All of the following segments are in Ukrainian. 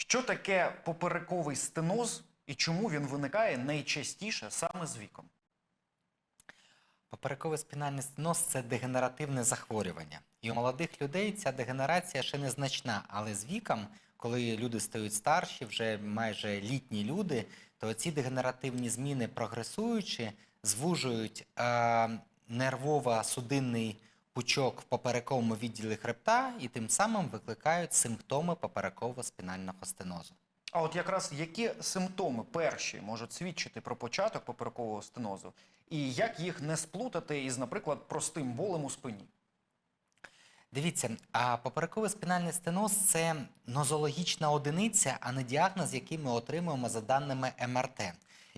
Що таке поперековий стеноз і чому він виникає найчастіше саме з віком? Поперековий спінальний стеноз це дегенеративне захворювання. І у молодих людей ця дегенерація ще незначна, але з віком, коли люди стають старші, вже майже літні люди, то ці дегенеративні зміни прогресуючи, звужують е, нервово-судинний пучок в поперековому відділі хребта і тим самим викликають симптоми поперекового спінального стенозу. А от якраз які симптоми перші можуть свідчити про початок поперекового стенозу, і як їх не сплутати із, наприклад, простим болем у спині? Дивіться, а поперековий спінальний стеноз це нозологічна одиниця, а не діагноз, який ми отримуємо за даними МРТ.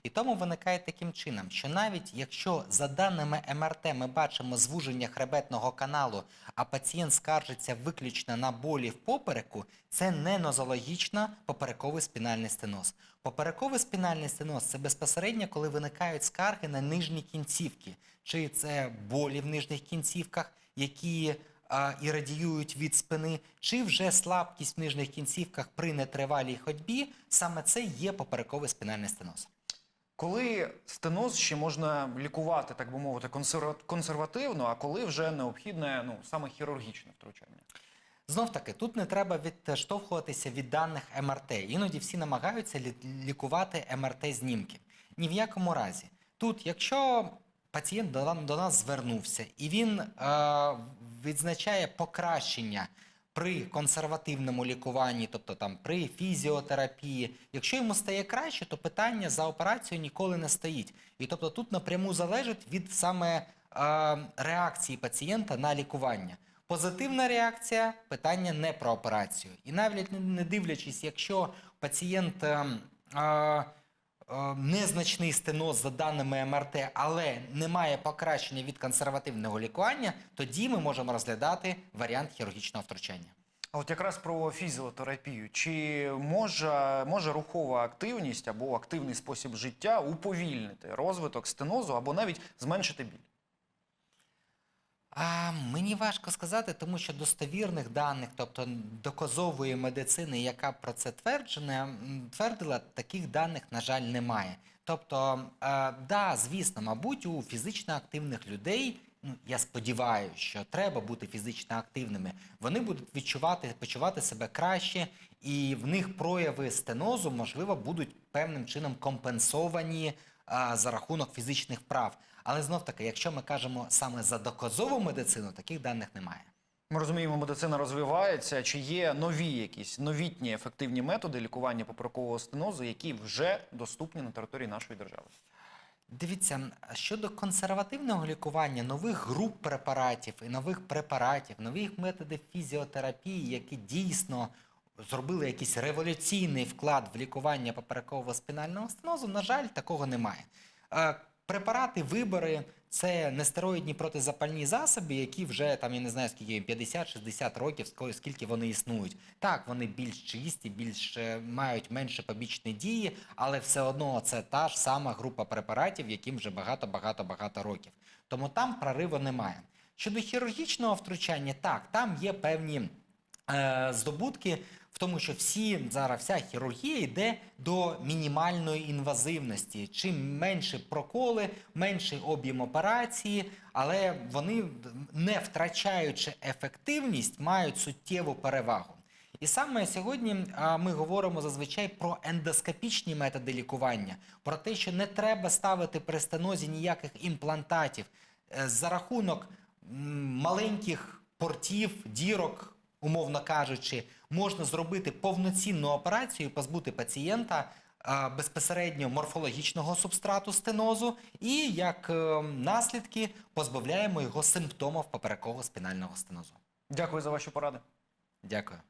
І тому виникає таким чином, що навіть якщо за даними МРТ ми бачимо звуження хребетного каналу, а пацієнт скаржиться виключно на болі в попереку, це не нозологічно поперековий спінальний стеноз. Поперековий спінальний стеноз це безпосередньо, коли виникають скарги на нижні кінцівки, чи це болі в нижніх кінцівках, які а, і радіюють від спини, чи вже слабкість в нижніх кінцівках при нетривалій ходьбі, саме це є поперековий спінальний стеноз. Коли стеноз ще можна лікувати, так би мовити, консерва- консервативно, а коли вже необхідне ну, саме хірургічне втручання? Знов таки, тут не треба відштовхуватися від даних МРТ. Іноді всі намагаються лікувати МРТ-знімки. Ні в якому разі. Тут, якщо пацієнт до нас звернувся і він е, відзначає покращення при консервативному лікуванні, тобто там при фізіотерапії, якщо йому стає краще, то питання за операцію ніколи не стоїть. І тобто тут напряму залежить від саме е, реакції пацієнта на лікування. Позитивна реакція питання не про операцію. І навіть не- дивлячись, якщо пацієнт е, е, незначний стеноз за даними МРТ, але немає покращення від консервативного лікування, тоді ми можемо розглядати варіант хірургічного втручання. А от якраз про фізіотерапію. Чи може, може рухова активність або активний спосіб життя уповільнити розвиток стенозу або навіть зменшити біль? А мені важко сказати, тому що достовірних даних, тобто доказової медицини, яка про це тверджена, твердила, таких даних, на жаль, немає. Тобто, е, да, звісно, мабуть, у фізично активних людей, ну я сподіваюся, що треба бути фізично активними. Вони будуть відчувати, почувати себе краще, і в них прояви стенозу, можливо, будуть певним чином компенсовані за рахунок фізичних прав. Але знов таки, якщо ми кажемо саме за доказову медицину, таких даних немає. Ми розуміємо, медицина розвивається. Чи є нові якісь новітні ефективні методи лікування поперекового стенозу, які вже доступні на території нашої держави? Дивіться, щодо консервативного лікування, нових груп препаратів і нових препаратів, нових методів фізіотерапії, які дійсно зробили якийсь революційний вклад в лікування поперекового спінального стенозу, на жаль, такого немає. Е, Препарати, вибори це нестероїдні протизапальні засоби, які вже там я не знаю скільки їм, 50-60 років, скільки вони існують. Так, вони більш чисті, більш е, мають менше побічні дії, але все одно це та ж сама група препаратів, яким вже багато, багато, багато років. Тому там прориву немає. Щодо хірургічного втручання, так, там є певні е, здобутки тому, що всі зараз вся хірургія йде до мінімальної інвазивності. Чим менше проколи, менший об'єм операції, але вони, не втрачаючи ефективність, мають суттєву перевагу. І саме сьогодні ми говоримо зазвичай про ендоскопічні методи лікування, про те, що не треба ставити при стенозі ніяких імплантатів Е, за рахунок маленьких портів, дірок, умовно кажучи, можна зробити повноцінну операцію, і позбути пацієнта безпосередньо морфологічного субстрату стенозу, і як е, наслідки позбавляємо його симптомів поперекового спінального стенозу. Дякую за ваші поради. Дякую.